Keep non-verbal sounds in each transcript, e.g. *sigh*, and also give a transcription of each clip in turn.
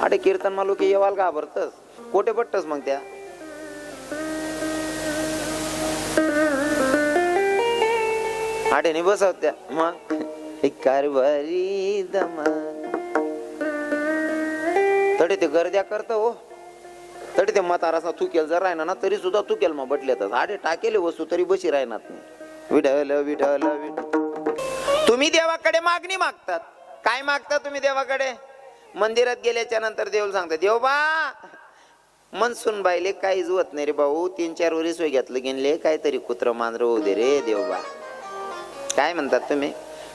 अरे कीर्तन मालू की येवाल घाबरतस. कोठे पट्टस मग त्या? आठेने बसवत्या. मग? कारभारी दमा. तडे ते गर्द्या करत हो. तडे ते म्हातारासा तू जर राहिना ना तरी सुद्धा चुकेल मग बटल्यातच. आडे टाकेले वस्तू तरी बशी राहणार नाही. विठल विठल विठल तुम्ही देवाकडे मागणी मागतात. काय मागता तुम्ही देवाकडे? मंदिरात गेल्याच्यानंतर देव सांगतात देव बा मन सुन बायले काही जुवत नाही रे भाऊ. तीन चार वरी सोय घेतलं गेले काहीतरी कुत्र मांजर होऊ दे रे देवबा काय म्हणतात तुम्ही?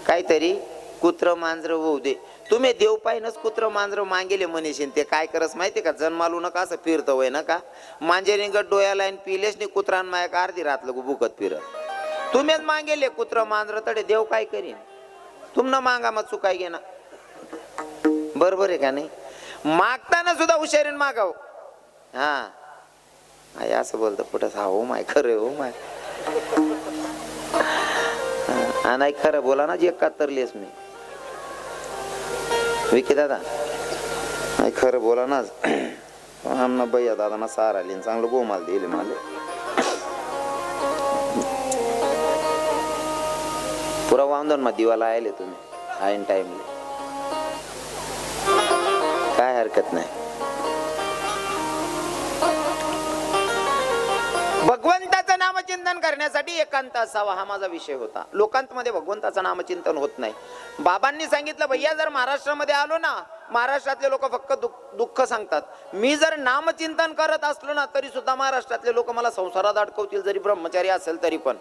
काहीतरी कुत्र मांजर होऊ दे. तुम्ही देव पाहिनच कुत्र मांजर मागेले मनीषीन ते काय करस माहिती का? जन्मालू नका असं फिरतं वय नका. मांजेरी गट डोळ्याला आणि पिलेच नाही कुत्रान माया का अर्धी रातलं भुकत फिरत? तुम्हीच मागेले कुत्र मांजर तडे देव काय करीन? तुमनं मांगा मग चुकाय घेना बरोबर आहे का नाही? मागताना सुद्धा हुशारीन मागाव. हा. आई असं बोलतो कुठं हा हो माय खरं हो माय. हा, नाही खरं बोला ना जे कातरलीस मी. विकी दादा. नाही खरं बोला ना. आमना भैया दादा ना सार आली आणि चांगलं गोमाल दिले मला. पुरा वांदन मग दिवाला आले तुम्ही आईन टाइमले हरकत नाही. भगवंताचं नामचिंतन करण्यासाठी एकांत असावा हा माझा विषय होता. लोकांमध्ये भगवंताचं नामचिंतन होत नाही. बाबांनी सांगितलं भैया जर महाराष्ट्रामध्ये आलो ना महाराष्ट्रातले लोक फक्त दुःख दुःख सांगतात. मी जर नामचिंतन करत असलो ना तरी सुद्धा महाराष्ट्रातले लोक मला संसारात अडकवतील जरी ब्रह्मचारी असेल तरी पण.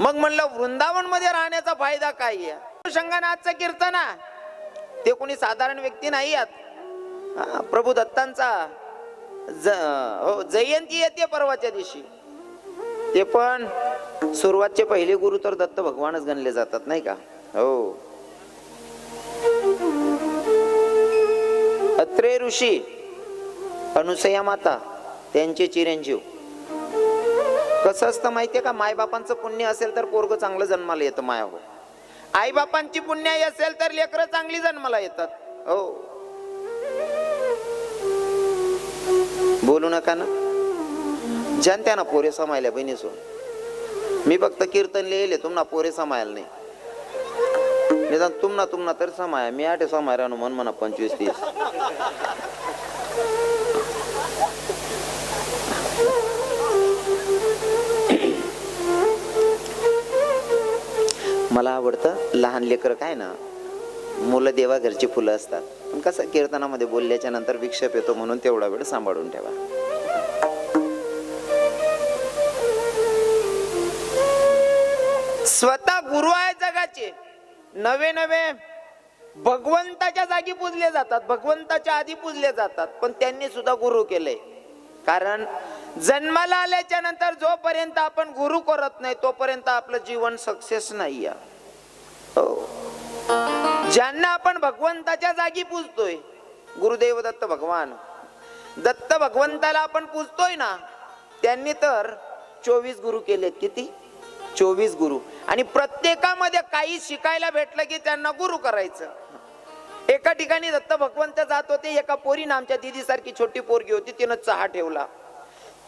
मग म्हणलं वृंदावनमध्ये राहण्याचा फायदा काय आहे? शंगनाथचं कीर्तन आहे. ते कोणी साधारण व्यक्ती नाही आहेत. प्रभू दत्तांचा ज हो जयंती येते परवाच्या दिवशी. ते पण सुरुवातचे पहिले गुरु तर दत्त भगवानच गणले जातात नाही का? हो. अत्रे ऋषी अनुसया माता त्यांचे चिरंजीव. कसं असतं माहितीये का? मायबापांचं पुण्य असेल तर पोरग चांगलं जन्माला येतं माया हो आईबापांची पुण्याई असेल तर लेकरं चांगली जन्माला येतात. हो. बोलू नका ना. जनत्या ना पोरे समायल्या बहिणी सो मी फक्त कीर्तन लिहिले तुम्हाला पोरे समायला नाही. निदान तुमना तुमना तर समाया. मी आठ समाय मन म्हणा पंचवीस तीस. मला आवडतं लहान लेकरं काय ना मुलं देवाघरची फुलं असतात. कसं कीर्तनामध्ये बोलल्याच्या नंतर विक्षेप येतो म्हणून तेवढा वेळ सांभाळून ठेवा. स्वतः गुरु आहे जगाचे. नवे नवे भगवंताच्या जागी पूजले जातात भगवंताच्या आधी पूजले जातात पण त्यांनी सुद्धा गुरु केले. कारण जन्माला आल्याच्यानंतर जोपर्यंत आपण गुरु करत नाही तोपर्यंत आपलं जीवन सक्सेस नाही हो. ज्यांना आपण भगवंताच्या जागी पूजतोय गुरुदेव दत्त भगवान. दत्त भगवंताला आपण पूजतोय ना त्यांनी तर चोवीस गुरु केलेत किती? चोवीस गुरु. आणि प्रत्येकामध्ये काही शिकायला भेटलं की त्यांना गुरु करायचं. एका ठिकाणी दत्त भगवंत जात होते एका पोरीनं आमच्या दिदी सारखी छोटी पोरगी होती तिनं चहा ठेवला.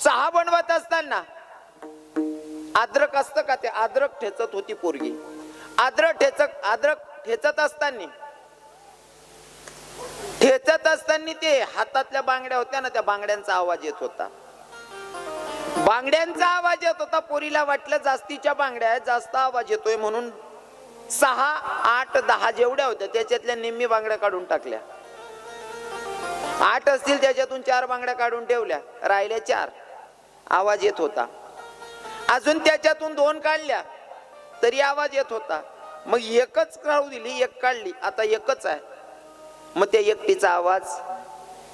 चहा बनवत असताना अद्रक असतं का ते? अद्रक ठेचत होती पोरगी. आद्रक ठेचक आद्रक ठेचत असताना ठेचत असताना ते हातातल्या बांगड्या होत्या ना त्या बांगड्यांचा आवाज येत होता. बांगड्यांचा आवाज येत होता पोरीला वाटलं जास्तीच्या बांगड्या आहेत जास्त आवाज येतोय म्हणून सहा आठ दहा जेवढ्या होत्या त्याच्यातल्या निम्मी बांगड्या काढून टाकल्या. आठ असतील त्याच्यातून चार बांगड्या काढून ठेवल्या. राहिल्या चार. आवाज येत होता. अजून त्याच्यातून दोन काढल्या. तरी आवाज येत होता. मग एकच काढू दिली एक काढली. आता एकच आहे. मग त्या एकटीचा आवाज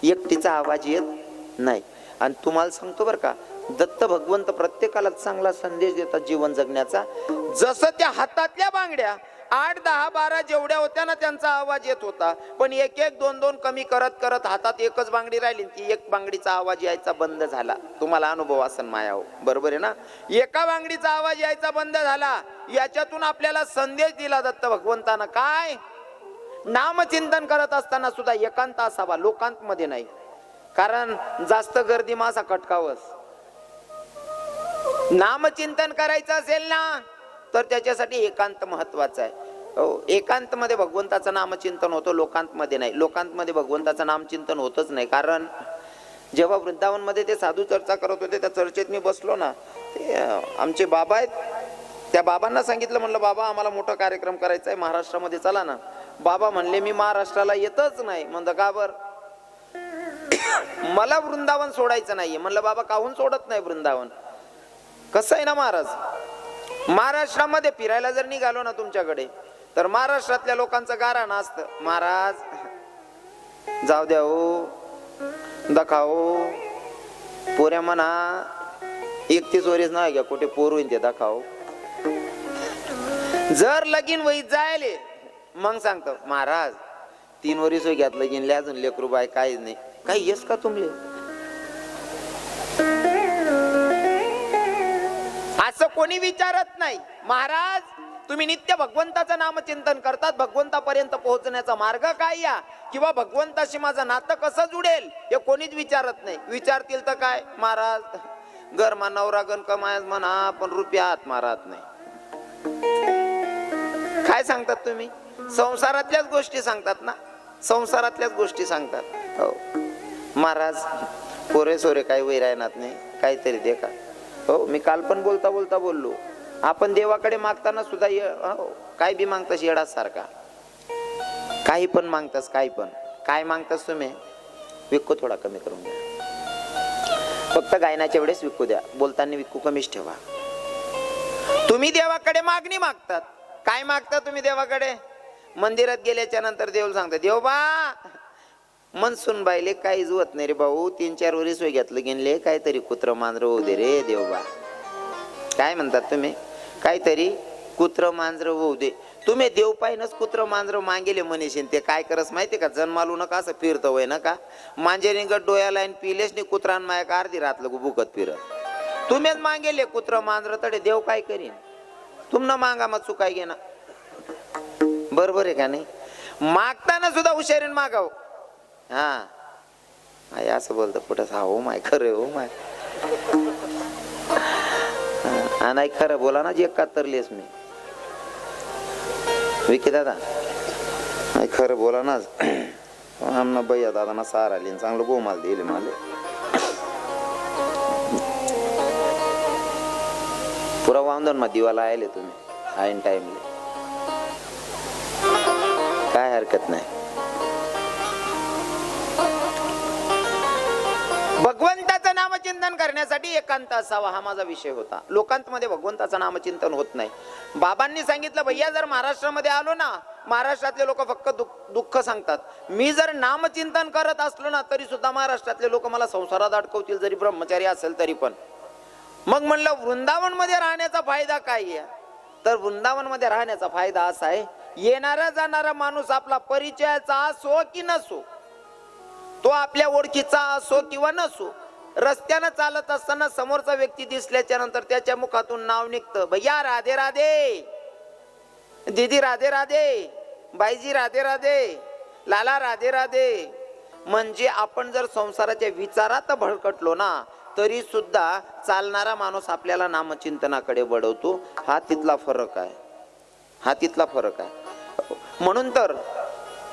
एकटीचा आवाज येत नाही. आणि तुम्हाला सांगतो बरं का दत्त भगवंत प्रत्येकाला चांगला संदेश देतात जीवन जगण्याचा. जसं त्या हातातल्या बांगड्या आठ दहा बारा जेवढ्या होत्या ना त्यांचा आवाज येत होता. पण एक एक दोन दोन कमी करत करत हातात एकच बांगडी राहिली ती एक बांगडीचा आवाज यायचा बंद झाला. तुम्हाला अनुभव असन माया हो. बरोबर आहे ना? एका बांगडीचा आवाज यायचा बंद झाला. याच्यातून आपल्याला संदेश दिला दत्त भगवंतानं. काय? नामचिंतन करत असताना सुद्धा एकांत असावा लोकांत मध्ये नाही. कारण जास्त गर्दी मासा कटकावस. नामचिंतन करायचं असेल ना तर त्याच्यासाठी एकांत महत्त्वाचा आहे. हो भगवंताचं नामचिंतन होतं लोकांतमध्ये नाही. लोकांतमध्ये भगवंताचं नामचिंतन होतच नाही. कारण जेव्हा वृंदावनमध्ये ते साधू चर्चा करत होते त्या चर्चेत मी बसलो ना ते आमचे बाबा आहेत. त्या बाबांना सांगितलं म्हणलं बाबा आम्हाला मोठा कार्यक्रम करायचा आहे महाराष्ट्रामध्ये चला ना. बाबा म्हणले मी महाराष्ट्राला येतच नाही. म्हणलं का बर? मला वृंदावन सोडायचं नाहीये. म्हणलं बाबा काहून सोडत नाही वृंदावन? कसं आहे ना महाराज? महाराष्ट्रामध्ये फिरायला जर निघालो ना तुमच्याकडे तर महाराष्ट्रातल्या लोकांचं गारा असतं महाराज जाऊ द्या हो. दाखाओ. पोऱ्या म्हणा. एकतीस वरीस नाही घ्या कुठे पोर होईन ते दाखाओ. जर लगीन वही जायले मग सांगतो महाराज तीन वरीस होई घ्यात लगीन अजून लेकरू बाय काहीच नाही. काही येस का तुमले असं कोणी विचारत नाही. महाराज तुम्ही नित्य भगवंताचं नामचिंतन करतात भगवंतापर्यंत पोहोचण्याचा मार्ग काय या? किंवा भगवंताशी माझं नातं कसं जुडेल हे कोणीच विचारत नाही. विचारतील तर काय? महाराज घर नवरा गण कमाय म्हणा पण रुपया हात मारत नाही. काय सांगतात तुम्ही? संसारातल्याच गोष्टी सांगतात ना? संसारातल्याच गोष्टी सांगतात. हो. महाराज पोरे सोरे काही वैरायनात नाही. काहीतरी दे का? हो मी काल पण बोलता बोलता बोललो. आपण देवाकडे मागताना सुद्धा ये- हो, काय बी मागतास येडा सारखा. काही पण मागतास काही पण. काय मागतास तुम्ही? विकू थोडा कमी करून द्या फक्त गायनाच्या वेळेस विकू द्या. बोलताना विकू कमीच ठेवा. तुम्ही देवाकडे मागणी मागतात. काय मागता तुम्ही देवाकडे? मंदिरात गेल्याच्यानंतर देव सांगता देवबा मनसून बायले काही जुवत नाही रे भाऊ. तीन चार वरी सोय घेतलं गेले काहीतरी कुत्र मांजर होऊ दे रे देवबा. काय म्हणतात तुम्ही? काहीतरी कुत्र मांजर होऊ दे तुम्ही देव पाहिनच कुत्र मांजर मागेले मनीषीन. ते काय करस माहिती का? जन्मालू नका असं फिरतं वय नका. मांजेने गट डोळ्याला आणि पिलेच नाही कुत्रान माया का अर्धी रातलं बुकत फिरत? तुम्हीच मागेले कुत्र मांजर तडे देव काय करीन? तुमनं मागा मग चुकाय घे ना बरोबर आहे का नाही? मागताना सुद्धा हुशारीन मागावं. हा. आई असं बोलतं पुढं हा हो माय खरं हो माय. हा, नाही खरं बोला ना जे एकाहत्तरलीस मी. विकी दादा. नाही खरं बोला ना. आमना भैया दादा ना सार आली चांगलं चांगलं गोमाल दिले मला. पुरा वांदन मग दिवाला आले तुम्ही आईन टाइमले काय हरकत नाही. भगवंताचं नामचिंतन करण्यासाठी एकांत असावा हा माझा विषय होता. लोकांतमध्ये भगवंताचं नामचिंतन होत नाही. बाबांनी सांगितलं भैया जर महाराष्ट्रामध्ये आलो ना महाराष्ट्रातले लोक फक्त दुःख दुःख सांगतात. मी जर नामचिंतन करत असलो ना तरी सुद्धा महाराष्ट्रातले लोक मला संसारात अडकवतील जरी ब्रह्मचारी असेल तरी पण. मग म्हणलं वृंदावनमध्ये राहण्याचा फायदा काय आहे? तर वृंदावनमध्ये राहण्याचा फायदा असा आहे येणारा जाणारा माणूस आपला परिचयाचा असो की नसो तो आपल्या ओळखीचा असो किंवा नसो रस्त्यानं चालत असताना समोरचा व्यक्ती दिसल्याच्या नंतर त्याच्या मुखातून नाव निघतं. भैया राधे राधे. दीदी राधे राधे. बाईजी राधे राधे. लाला राधे राधे. म्हणजे आपण जर संसाराच्या विचारात भडकटलो ना तरी सुद्धा चालणारा माणूस आपल्याला नामचिंतनाकडे वळवतो. हा तिथला फरक आहे. हा तिथला फरक आहे. म्हणून तर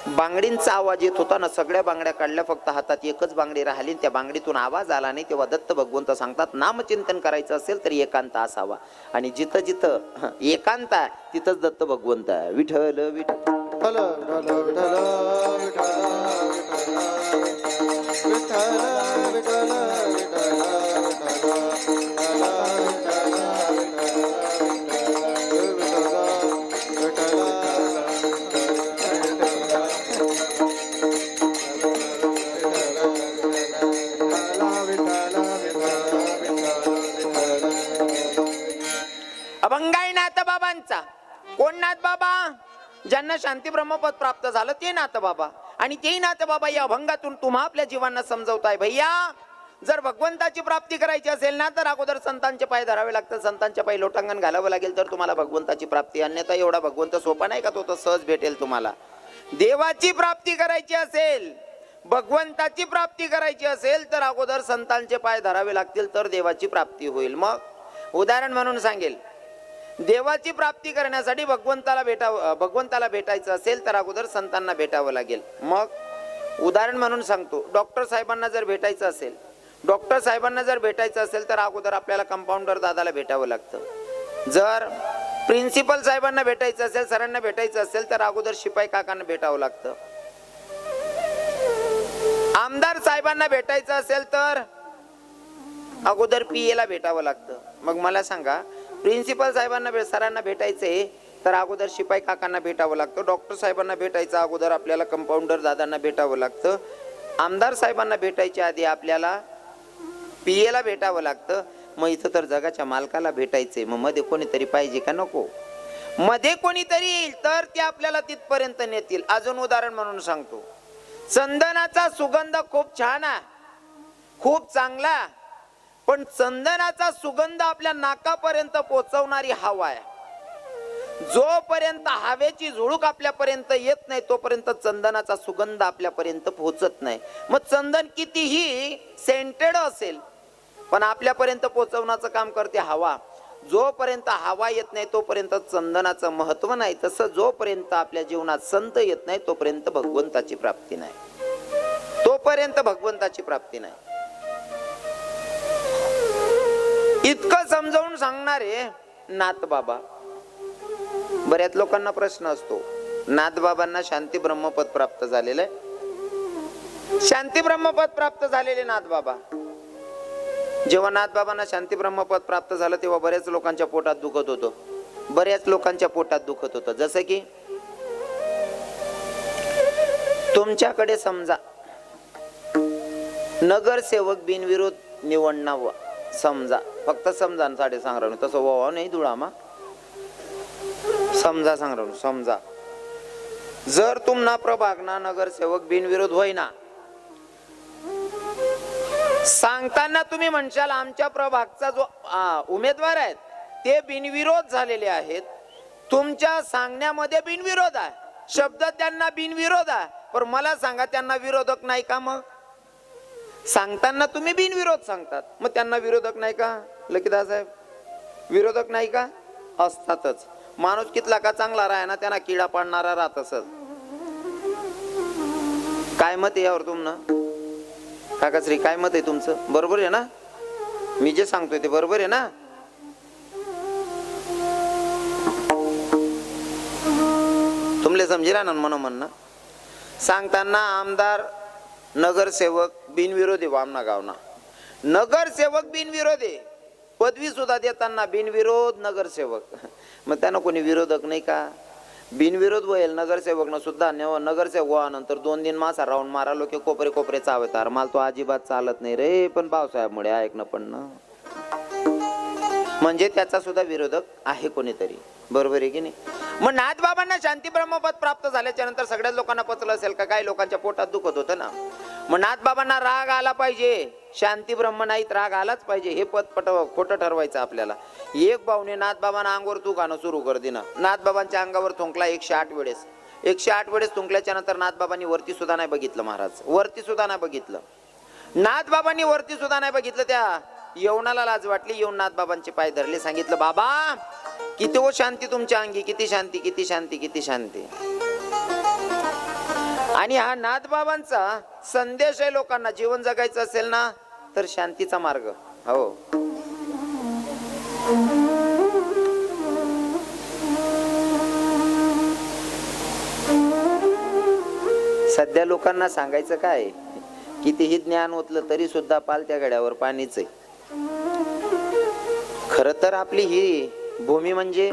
बांगडींचा आवाज येत होता ना सगळ्या बांगड्या काढल्या फक्त हातात एकच बांगडी राहिली त्या बांगडीतून आवाज आला नाही. तेव्हा दत्त भगवंत सांगतात नामचिंतन करायचं असेल तर एकांत असावा. आणि जिथं जिथं एकांत आहे तिथंच दत्त भगवंत आहे. विठल विठल ज्यांना शांती ब्रह्मपद प्राप्त झालं ते नाथ बाबा. आणि तेही नाथ बाबा या अभंगातून तुम्हा आपल्या जीवांना समजवताय. भैया जर भगवंताची प्राप्ती करायची असेल ना तर अगोदर संतांचे पाय धरावे लागतात. संतांच्या पाय लोटांगण घालावं लागेल तर तुम्हाला भगवंताची प्राप्ती. अन्यथा एवढा भगवंत सोपा नाही का तो तर सहज भेटेल तुम्हाला. देवाची प्राप्ती करायची असेल भगवंताची प्राप्ती करायची असेल तर अगोदर संतांचे पाय धरावे लागतील तर देवाची प्राप्ती होईल. मग उदाहरण म्हणून सांगेल देवाची प्राप्ती करण्यासाठी भगवंताला भेटावं भगवंताला भेटायचं असेल तर अगोदर संतांना भेटावं लागेल. मग उदाहरण म्हणून सांगतो. डॉक्टर साहेबांना जर भेटायचं असेल डॉक्टर साहेबांना जर भेटायचं असेल तर अगोदर आपल्याला कंपाऊंडर दादाला भेटावं लागतं. जर प्रिन्सिपल साहेबांना भेटायचं असेल सरांना भेटायचं असेल तर अगोदर शिपाई काकांना भेटावं लागतं. आमदार साहेबांना भेटायचं असेल तर अगोदर पी एला भेटावं लागतं. मग मला सांगा प्रिन्सिपल साहेबांना भे- सरांना भेटायचंय तर अगोदर शिपाई काकांना भेटावं लागतं. डॉक्टर साहेबांना भेटायचं अगोदर आपल्याला कंपाऊंडर दादांना भेटावं लागतं. आमदार साहेबांना भेटायच्या आधी आपल्याला पी एला भेटावं लागतं. मग इथं तर जगाच्या मालकाला भेटायचंय. मग मध्ये कोणीतरी पाहिजे का नको? मध्ये कोणीतरी येईल तर ते आपल्याला तिथपर्यंत नेतील. अजून उदाहरण म्हणून सांगतो. चंदनाचा सुगंध खूप छान आहे. खूप चांगला पण चंदनाचा सुगंध आपल्या नाकापर्यंत पोचवणारी हवा आहे. जोपर्यंत हवेची झुळूक आपल्यापर्यंत येत नाही तोपर्यंत चंदनाचा सुगंध आपल्यापर्यंत पोहोचत नाही. मग चंदन कितीही सेंटेड असेल पण आपल्यापर्यंत पोहोचवण्याचं काम करते हवा. जोपर्यंत हवा येत नाही तोपर्यंत चंदनाचं महत्त्व नाही. तसं जोपर्यंत आपल्या जीवनात संत येत नाही तोपर्यंत भगवंताची प्राप्ती नाही. तोपर्यंत भगवंताची प्राप्ती नाही. इतकं समजावून सांगणारे नाथ बाबा. बऱ्याच लोकांना प्रश्न असतो नाथ बाबांना शांती ब्रह्मपद प्राप्त झालेलं आहे? शांती ब्रह्मपद प्राप्त झालेले नाथ बाबा. जेव्हा नाथ बाबांना शांती ब्रह्मपद प्राप्त झालं तेव्हा बऱ्याच लोकांच्या पोटात दुखत होतं. बऱ्याच लोकांच्या पोटात दुखत होतं. जसं की तुमच्याकडे समजा नगरसेवक बिनविरोध निवडणावं समजा. फक्त समजा साडे सांगणार तसं व्हावं नाही धुळामा. समजा सांगणार समजा. जर तुम्हाला प्रभागना नगरसेवक बिनविरोध होईना. सांगताना तुम्ही म्हणशाल आमच्या प्रभागचा जो उमेदवार आहेत ते बिनविरोध झालेले आहेत. तुमच्या सांगण्यामध्ये बिनविरोध आहे. शब्द त्यांना बिनविरोध आहे. पण मला सांगा त्यांना विरोधक नाही का मग? सांगताना तुम्ही बिनविरोध सांगतात. मग त्यांना विरोधक नाही का? लकीदा साहेब विरोधक नाही का? असतातच. माणूस कितला का चांगला राहा ना त्यांना किडा पाडणारा राहत असत काय मत आहे यावर तुमनं? काकाश्री काय मत आहे तुमचं? बरोबर आहे ना? मी जे सांगतोय ते बरोबर आहे ना? तुमले समजेला ना म्हणून म्हणणं? सांगताना आमदार नगरसेवक बिनविरोधी वामना गावना. नगरसेवक बिनविरोधी. पदवी सुद्धा देताना बिनविरोध नगरसेवक. मग त्यांना कोणी विरोधक नाही का? बिनविरोध होईल नगरसेवकनं सुद्धा नेव नगरसेवक व्हानंतर दोन दिन मासा राहून मारालो की कोपरे कोपरे चावतार. मला तो अजिबात चालत नाही रे पण भाऊसाहेबमुळे ऐकणं पण ना म्हणजे त्याचा सुद्धा विरोधक आहे कोणीतरी. बरोबर आहे की नाही? मग नाथ बाबांना शांती ब्रह्मपद प्राप्त झाल्याच्यानंतर सगळ्याच लोकांना पचलं असेल का? काही लोकांच्या पोटात दुखत होतं ना. मग नाथ बाबांना राग आला पाहिजे. शांती ब्रह्म नाहीत राग आलाच पाहिजे. हे पद पट खोटं ठरवायचं आपल्याला. एक भाऊने नाथ बाबांना अंगावर तू गाणं सुरू कर दिना. नाथ बाबांच्या अंगावर थुंकला एकशे आठ वेळेस. एकशे आठ वेळेस थुंकल्याच्या नंतर नाथ बाबांनी वरती सुद्धा नाही बघितलं महाराज. वरती सुद्धा नाही बघितलं. नाथ बाबांनी वरती सुद्धा नाही बघितलं त्या. यवनाला लाज वाटली येऊन नाथ बाबांचे पाय धरले सांगितलं बाबा किती हो शांती तुमच्या अंगी किती शांती किती शांती किती शांती. आणि हा नाथ बाबांचा संदेश आहे लोकांना जीवन जगायचं असेल ना तर शांतीचा मार्ग. हो. सध्या लोकांना सांगायचं काय? कितीही ज्ञान ओतलं तरी सुद्धा पालत्या गड्यावर पाणीच आहे. खर तर आपली ही भूमी म्हणजे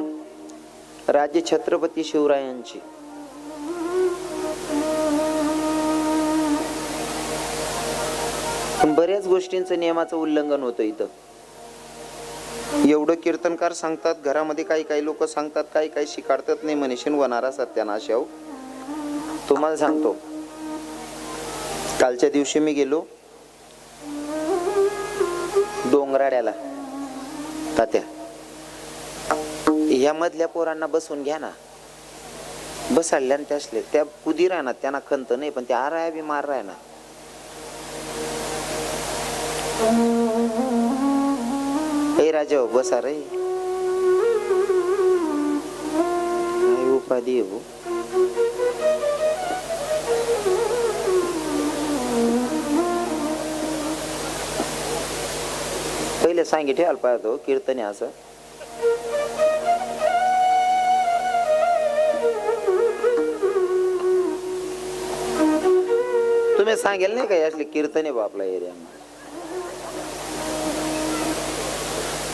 राजे छत्रपती शिवरायांची. बऱ्याच गोष्टींचं नियमाचं उल्लंघन होतं इथं. एवढं कीर्तनकार सांगतात घरामध्ये काही काही लोक सांगतात काही काही शिकाडतात नाही मनीषण वनारा सत्यानाश तुम्हाला सांगतो. कालच्या दिवशी मी गेलो डोंगराड्याला तात्या. या मधल्या पोरांना बसून घ्या ना. बसाडल्या आणि त्यासले त्या कुदी राहणार त्यांना खंत नाही पण त्या आराया बी मार राहणार. हे राजा हो, बसा रे. उपाधी हो पहिले सांगी ठेवायला पाहतो कीर्तन कीर्तने असं. तुम्ही सांगेल नाही का यातले कीर्तने बा आपल्या एरियामध्ये.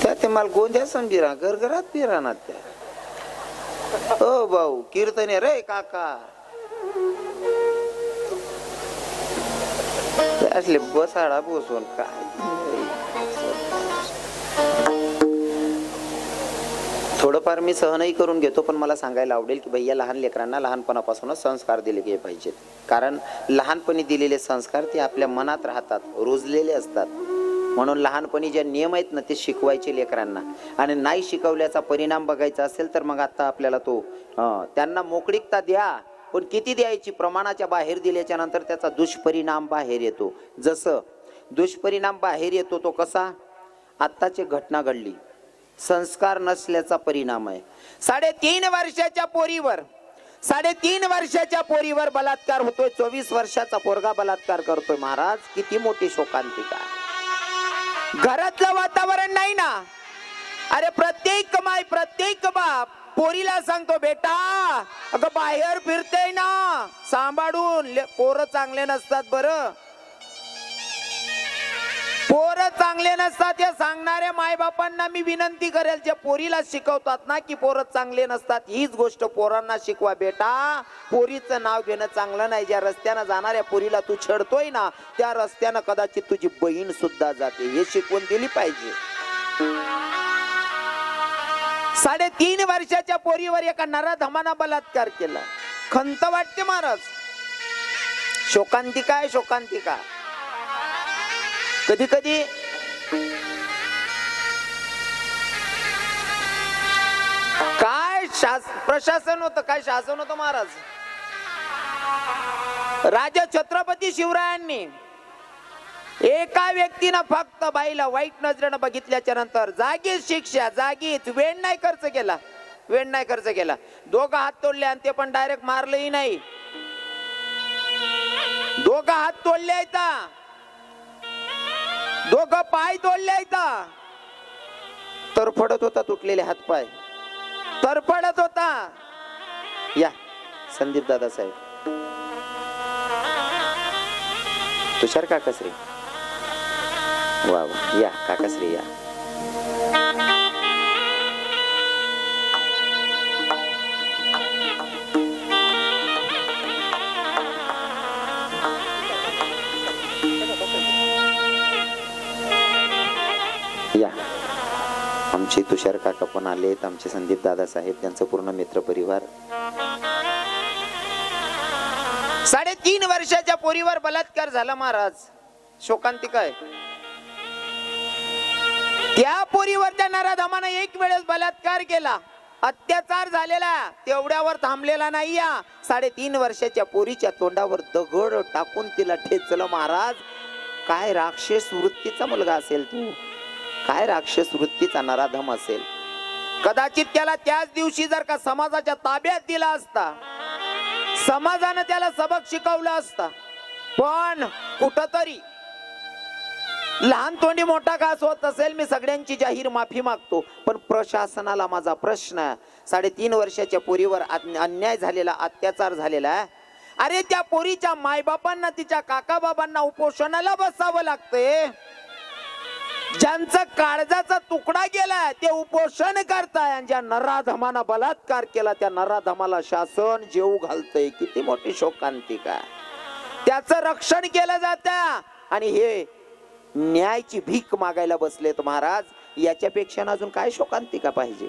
त्या ते मला गोंध्या समजी राहा घरघरात बी राहणार त्या. ओ भाऊ कीर्तने रे काका. असले बसाडा बसून काय? थोडंफार मी सहनही करून घेतो पण मला सांगायला आवडेल की भैया लहान लेकरांना लहानपणापासूनच संस्कार दिले गेले पाहिजेत. कारण लहानपणी दिलेले संस्कार ते आपल्या मनात राहतात रुजलेले असतात. म्हणून लहानपणी जे नियम आहेत ना ते शिकवायचे लेकरांना. आणि नाही शिकवल्याचा परिणाम बघायचा असेल तर मग आता आपल्याला तो त्यांना मोकळीकता द्या. पण किती द्यायची? प्रमाणाच्या बाहेर दिल्याच्या नंतर त्याचा दुष्परिणाम बाहेर येतो. जसं दुष्परिणाम बाहेर येतो तो कसा? आत्ताची घटना घडली. संस्कार नसल्याचा परिणाम आहे. साडेतीन वर्षाच्या पोरीवर साडेतीन वर्षाच्या पोरीवर बलात्कार होतोय चोवीस वर्षाचा पोरगा बलात्कार करतोय. महाराज किती मोठी शोकांतिका. घरातलं वातावरण नाही ना? अरे प्रत्येक माय प्रत्येक बाप पोरीला सांगतो बेटा अगं बाहेर फिरते ना. सांभाळून. पोरं चांगले नसतात बरं. पोरं चांगले नसतात हे सांगणाऱ्या मायबापांना मी विनंती करेल जे पोरीला शिकवतात ना की पोरं चांगले नसतात हीच गोष्ट पोरांना शिकवा बेटा. पोरीचं नाव घेणं चांगलं नाही ज्या रस्त्यानं जाणाऱ्या पोरीला तू छेडतोय ना त्या रस्त्यानं कदाचित तुझी बहीण सुद्धा जाते. हे शिकवून दिली पाहिजे. साडेतीन वर्षाच्या पोरीवर एका नराधमाना बलात्कार केला. खंत वाटते महाराज. शोकांतिका आहे शोकांतिका. कधी कधी काय प्रशासन होतं काय शासन होतं महाराज? राजा छत्रपती शिवरायांनी एका व्यक्तीनं फक्त बाईला वाईट नजरेनं बघितल्याच्या नंतर जागीच शिक्षा जागीच वेळ नाही खर्च केला. वेळ नाही खर्च केला. दोघं हात तोडले आणि ते पण डायरेक्ट मारलंही नाही. दोघं हात तोडले आहेत दोघं पाय तोडले आहेत तरफडत होता तुटलेले हातपाय तरफडत होता. या संदीप दादा साहेब. तुषार काकाश्री. वा वा या काकाश्री या. आमचे तुषार काका पण आलेत आमचे संदीप दादा साहेब त्यांचं पूर्ण मित्र परिवार. साडेतीन वर्षाच्या पोरीवर बलात्कार झाला महाराज. शोकांतिका आहे. त्या पोरीवर त्या नराधमानं एक वेळेस बलात्कार केला. अत्याचार झालेला तेवढ्यावर थांबलेला नाही या साडेतीन वर्षाच्या पोरीच्या तोंडावर दगड टाकून तिला ठेचलं महाराज. काय राक्षस वृत्तीचा मुलगा असेल तू? काय राक्षस वृत्तीचा नराधम असेल? कदाचित त्याला त्याच दिवशी जर का समाजाच्या ताब्यात दिला असता समाजानं त्याला सबक शिकवला असता पण कुठतरी लहान तोंडी मोठा घास होत असेल मी सगळ्यांची जाहीर माफी मागतो. पण प्रशासनाला माझा प्रश्न साडेतीन वर्षाच्या पोरीवर अन्याय झालेला अत्याचार झालेला आहे अरे त्या पोरीच्या मायबापांना तिच्या काका बाबांना उपोषणाला बसावं लागतंय. ज्यांचा काळजाचा तुकडा गेलाय ते उपोषण करताय. आणि ज्या नराधमाना बलात्कार केला त्या नराधमाला शासन जेऊ घालतय. किती मोठी शोकांतिका त्याचं रक्षण केलं जात आणि हे न्यायची भीक मागायला बसलेत महाराज याच्यापेक्षा अजून काय शोकांतिका पाहिजे?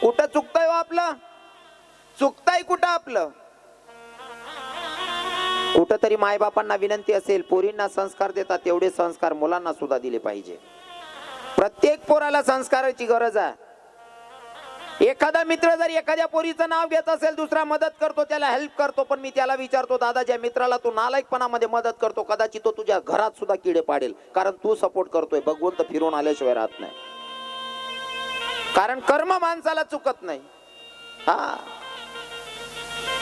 कुठं चुकतंय हो आपलं? चुकताय कुठं आपलं? कुठंतरी मायबापांना विनंती असेल पोरींना संस्कार देतात तेवढे संस्कार मुलांना सुद्धा दिले पाहिजे. प्रत्येक पोराला संस्काराची गरज आहे. एखादा मित्र जर एखाद्या पोरीचं नाव घेत असेल दुसरा मदत करतो त्याला हेल्प करतो पण मी त्याला विचारतो दादा ज्या मित्राला तू नालायकपणामध्ये मदत करतो कदाचित तो तुझ्या घरात सुद्धा किडे पाडेल कारण तू सपोर्ट करतोय भगवंत फिरून आल्याशिवाय राहत नाही. कारण कर्म माणसाला चुकत नाही. हा.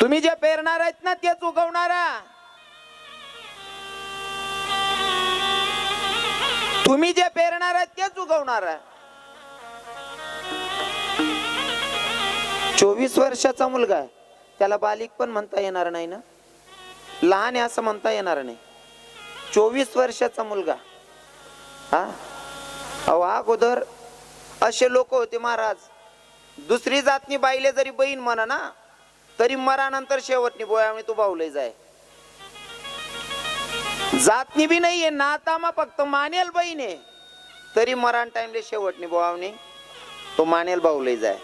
तुम्ही जे पेरणार आहेत ना तेच उगवणारा. तुम्ही जे पेरणार आहे तेच उगवणार आहे. चोवीस वर्षाचा मुलगा आहे. त्याला बालिक पण म्हणता येणार नाही ना? लहान आहे असं म्हणता येणार नाही. चोवीस वर्षाचा मुलगा. हा? अहो अगोदर असे लोक होते महाराज. दुसरी जातनी बाईले जरी बहीण म्हणा ना तरी मरानंतर शेवटनी बोयामुळे तू बाहुलय जाय. जातनी बी नाहीये नातामा फक्त मानेल बहीण. आहे तरी मरण टाइमले शेवटनी बोवावणी तो मानेल बाहुलय जाय.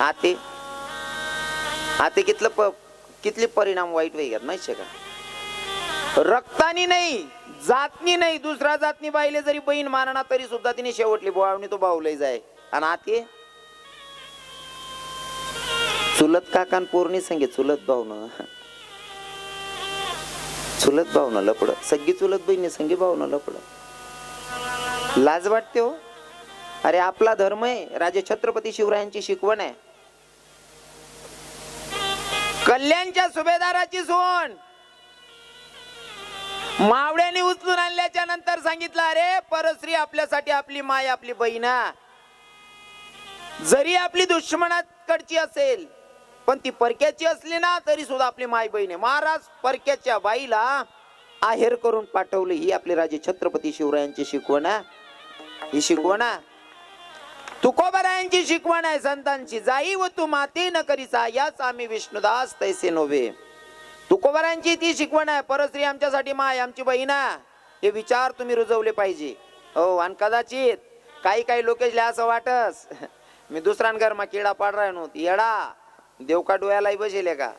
आते आते कितलं प कितले परिणाम वाईट वेगळ्यात माहिती का? रक्तानी नाही जातनी नाही दुसरा जातनी बाईले जरी बहीण मानना तरी सुद्धा तिने शेवटली बोवावणी तो बाहुलय जाय. आणि आते चुलत काकान पूर्णी संगे चुलत भाऊ ना चुलत भावना लपड. सगळी चुलत बहिणी संगी भावना लपड. लाज वाटते हो. अरे आपला धर्म आहे. राजे छत्रपती शिवरायांची शिकवण आहे. कल्याणच्या सुभेदाराची सोन. मावड्याने उचलून आणल्याच्या नंतर सांगितलं अरे परश्री आपल्यासाठी आपली माय आपली बहिणा जरी आपली दुश्मनाकडची असेल पण ती परक्याची असली ना तरी सुद्धा आपली माय बहीण आहे. महाराज परक्याच्या बाईला आहेर करून पाठवले. ही आपले राजे छत्रपती शिवरायांची शिकवण आहे. ही शिकवण आहे. तुकोबरायांची शिकवण आहे संतांची. जाई व तू माते न करीचा याच आम्ही विष्णुदास तैसे नव्हे. तुकोबरायांची ती शिकवण आहे. परस्त्री आमच्यासाठी माय आमची बहीण आहे. हे विचार तुम्ही रुजवले पाहिजे. हो आणि कदाचित काही काही लोकेशले असं वाटस. मी दुसऱ्या मा किडा पाड नव्हती. येडा. देव का डोळ्यालाही बसेल का?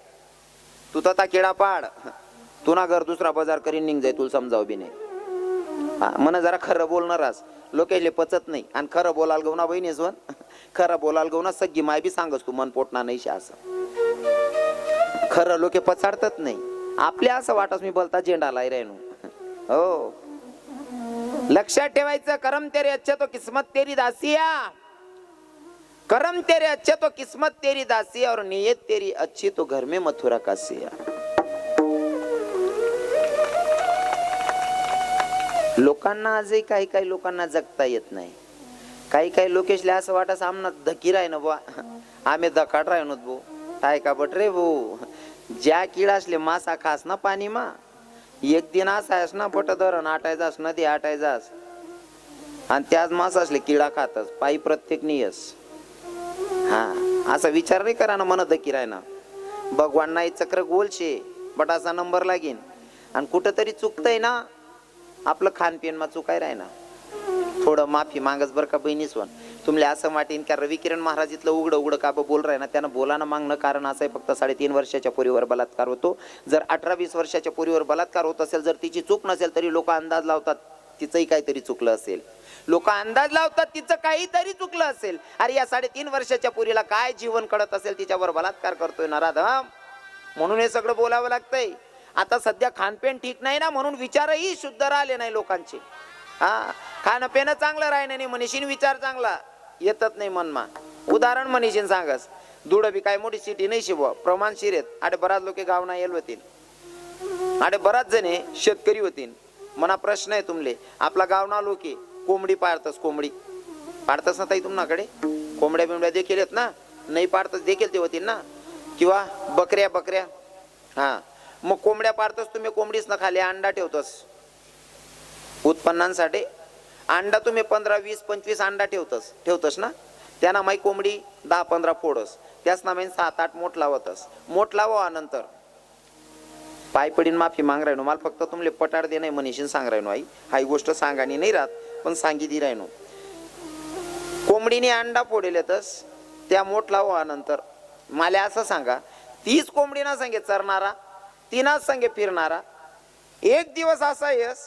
तू तर किडा पाड तू ना घर दुसरा बाजार करीन निघ जाय तुला समजाव बी नाही. हा, मन जरा खरं बोलणारास लोकेशले पचत नाही. आणि खरं बोलाल गवना बहिणीस वन खरं बोलाल गवना सगळी माय बी सांगस तू मन पोटणार नाही असं. खरं लोके पचाडतच नाही. आपल्या असं वाटस मी बोलता झेंडा लाई राहिनो हो. लक्षात ठेवायचं करम तेरी अच्छा तो किस्मत तेरी दासिया. करम तेरे अच्छे तो किस्मत तेरी दासी और नीयत तेरी अच्छी तो घर में मथुरा का सिया। लोकांना आजही काही काही लोकांना जगता येत नाही. काही काही लोकेशले असं वाटस आमना धकीर आहे ना बुवा. आम्ही धकाट राहिनो भो काय का बट रे भो? ज्या किडासले मासा खास ना पाणी मा. एक दिन असा आहेस ना बट धरण आटायचास नदी आटायचास आणि त्याच मासासले किडा खातस पायी प्रत्येक नियस. हा असा विचार नाही करा ना म्हणत की आहे ना भगवान नाही चक्र गोल शे बट असा नंबर लागेन. आणि कुठंतरी चुकतंय ना आपलं खानपिन मा चुकाय राय ना थोडं माफी मागच बरं का बहिणीच वन असं वाटेन का रविकिरण महाराज इथलं उघडं उघडं का बोल राय ना त्यानं बोलाना मागणं कारण असं आहे फक्त साडेतीन वर्षाच्या पोरीवर बलात्कार होतो. जर अठरा वीस वर्षाच्या पोरीवर बलात्कार होत असेल जर तिची चूक नसेल तरी लोक अंदाज लावतात तिचंही काहीतरी चुकलं असेल. लोक अंदाज लावतात तिचं काहीतरी चुकलं असेल. अरे या साडेतीन वर्षाच्या पुरीला काय जीवन कळत असेल तिच्यावर बलात्कार करतोय नराधम म्हणून हे सगळं बोलावं लागतंय. आता सध्या खानपेन ठीक नाही ना म्हणून विचारही शुद्ध राहिले नाही लोकांचे. हा? खाणं चांगलं राहिलं नाही मनीषीन विचार चांगला. येतच नाही मनमा उदाहरण मनीषीन सांगस. दुडबी काय मोठी सिटी नाही शिव प्रमाण शिरेत अरे बराच लोक गाव नाही येल होतील अरे बराच जणे शेतकरी होतील मना प्रश्न आहे तुमले. आपला गाव ना लोके. कोंबडी पाळतस कोंबडी. पाळतस ना ताई तुमनाकडे कोंबड्या बिंबड्या देखील आहेत ना? नाही पाळतस देखील ते होतील ना? किंवा बकऱ्या बकऱ्या? हा. मग कोंबड्या पाळतस तुम्ही कोंबडीच ना खाली अंडा ठेवतस. उत्पन्नांसाठी. अंडा तुम्ही पंधरा वीस पंचवीस अंडा ठेवतस ठेवतस ना? त्यांना माही कोंबडी दहा पंधरा फोडस. त्याच ना माही सात आठ मोठ लावतस. मोठ लावा नंतर. पाय पडीन माफी माग राहिनो मला फक्त तुमले पटाड दे नाही मनीषीन सांग राहिनो आई. हाही गोष्ट सांगानी नाही राहत. पण सांगितली राहिनो कोंबडीने अंडा फोडेलेतस त्या मोठला व्हानंतर मला असं सांगा तीच कोंबडी ना सांगे चरणारा तिनाच संगे फिरणारा. एक दिवस असा येस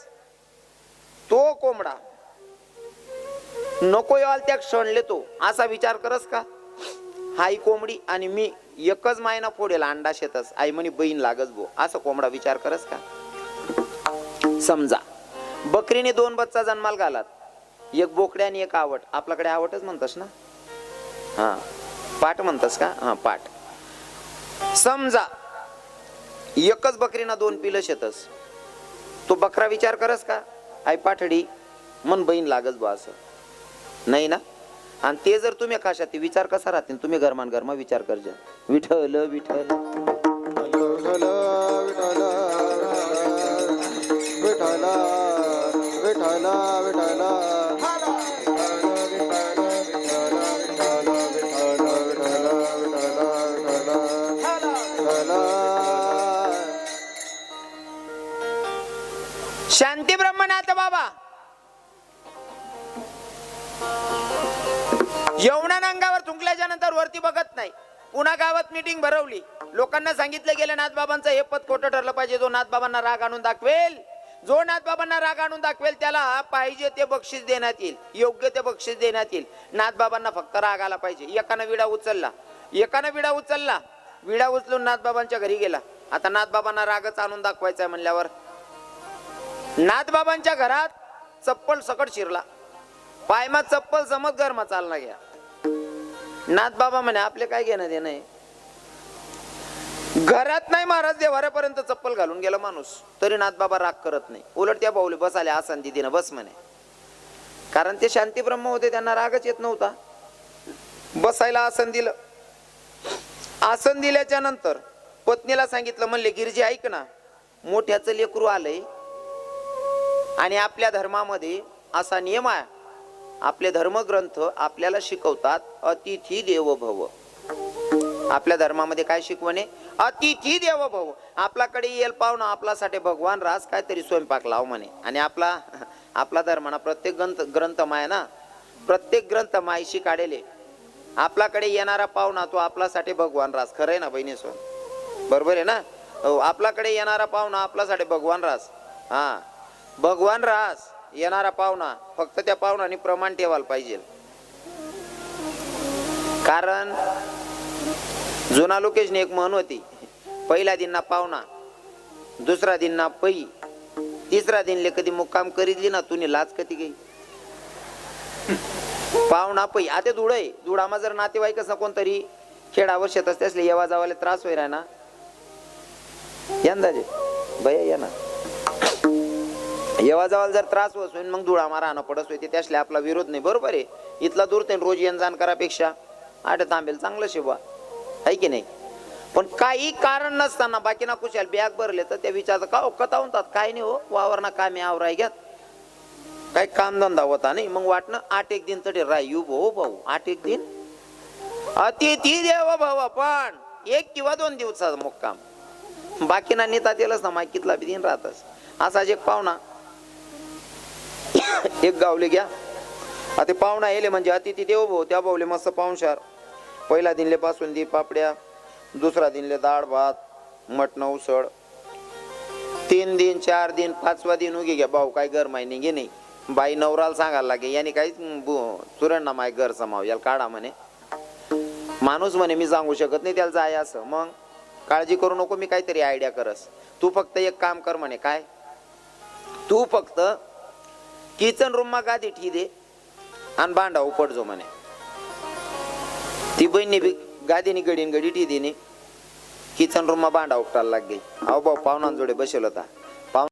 तो कोंबडा नको याल त्या क्षणले तो असा विचार करस का? हाई कोंबडी आणि मी एकच मायना फोडेल अंडा शेतस आई म्हणे बहीण लागच भो असा कोंबडा विचार करस का? समजा. बकरीने दोन बच्चा जन्माल घालात. एक बोकड्या आणि एक आवट. आपल्याकडे आवटच म्हणतस ना? हा. पाठ म्हणतस का? हा पाठ समजा एकच बकरीना दोन पिलं शेतस. तो बकरा विचार करस का? आई पाठडी मन बहीण लागच बा असं. नाही ना? आणि ते जर तुम्ही खाशात ते विचार कसा राहतील? तुम्ही गरमान गरमा विचार करजा विठल विठल विठ्ठल विठ्ठल शांती ब्रह्मनाथ बाबा. यवना अंगावर चुंकल्याच्या नंतर वरती बघत नाही. पुन्हा गावात मीटिंग भरवली. लोकांना सांगितलं गेलं नाथबाबांचं हे पद खोटं ठरलं पाहिजे जो नाथबाबांना राग आणून दाखवेल. जो नाथबाबांना राग आणून दाखवेल त्याला पाहिजे ते बक्षीस देण्यात येईल योग्य ते बक्षीस देण्यात येईल. नाथबाबांना फक्त राग आला पाहिजे. एकानं विडा उचलला. एकानं विडा उचलला. विडा उचलून नाथबाबांच्या घरी गेला. आता नाथबाबांना रागच आणून दाखवायचा आहे म्हणल्यावर नाथबाबांच्या घरात चप्पल सकट शिरला. पायमा चप्पल जमत गरमा चालला गया नाथबाबा म्हणे आपले काय घेणं देणं आहे? घरात नाही महाराज देवाऱ्यापर्यंत चप्पल घालून गेला माणूस. तरी नाथबाबा राग करत नाही. उलट त्या बाऊले बस आले आसन दिदीनं बस म्हणे. कारण ते शांती ब्रह्म होते त्यांना रागच येत नव्हता. बसायला आसन दिलं. आसन दिल्याच्या नंतर पत्नीला सांगितलं म्हणले गिरजी ऐक ना मोठ्याचं लेकरू आलंय आणि आपल्या धर्मामध्ये असा नियम आहे. आपले धर्मग्रंथ आपल्याला शिकवतात अतिथी देव भव आपल्या धर्मामध्ये काय शिकवणे अतिथी देव भव आपल्याकडे येईल पाहुणा आपल्यासाठी भगवान रास काहीतरी स्वयंपाक लाव म्हणे. आणि आपला आपला धर्म ना प्रत्येक ग्रंथ ग्रंथ माय ना प्रत्येक ग्रंथ मायशी काढेले आपल्याकडे येणारा पाहुणा तो आपल्यासाठी भगवान रास खरं आहे ना बहिणी सोन? बरोबर आहे ना? हो आपल्याकडे येणारा पाहुणा आपल्यासाठी भगवान रास हा. भगवान रास येणारा पाहुणा फक्त त्या पाहुणाने प्रमाण ठेवायला पाहिजे. कारण जुना लोकेशने एक म्हण होती. पहिला दिनना पाहुणा दुसरा दिनना पै. तिसरा दिनले कधी मुक्काम करीतली ना तुने लाच कधी गई पाहुणा पै. आता धुड आहे. धुळामा जर नातेवाईक असं कोणतरी खेडावर शेत असले येवा जावाले त्रास होईल ना. यंदाजे भैया या ना. येवा जावाला जर त्रास होत होईल मग धुळा मारा पडत होईल त्यासले आपला विरोध नाही. बरोबर आहे. इथला दूर ते रोज येण जाण करापेक्षा आठ तांबेल चांगलं शिवा आहे की नाही? पण काही कारण नसताना बाकीना कुशाल बॅग भरले तर त्या विचारतात का हो? कथा म्हणतात काय नाही हो. वावरना कामे आवराय घ्यात काही कामधंदा होता नाही. मग वाटणं आठ एक दिन तरी रायू. भाऊ भाऊ आठ एक दिन? अतिथी देव भाऊ पण एक किंवा दोन दिवसाचा मुक्काम. बाकीना नेता तेलच ना. माहितीतला बी दिन राहतच असाच एक पाहुणा. *coughs* एक गावले घ्या. आता पाहुणा येले म्हणजे अतिथी देव भाऊ. त्या भाऊले मस्त पाहुणशार पहिला दिनले बासुंदी पापड्या दुसरा दिनले डाळ भात मटण उसळ. तीन दिन चार दिन पाचवा दिन उगी घ्या. भाऊ काय घर माहिती घे नाही. बाई नवराला सांगायला लागे याने काही चुरणा माय घर समाव याला काढा म्हणे. माणूस म्हणे मी सांगू शकत नाही त्याला जाय असं. मग काळजी करू नको मी काहीतरी आयडिया करस. तू फक्त एक काम कर म्हणे काय? तू फक्त किचन रूम मा गादी ठी दे आणि बांडा उपटजो म्हणे. ती बहिणी बी गादिनी गडीन गडी टी दिनी किचन रूम मा बांडा उकटायला लागली. अहो भाऊ पाहुणा जोडे बसेल होता.